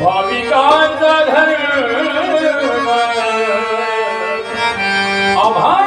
भाविकांचा धर्म. आम्हा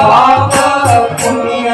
பாப புண்ணிய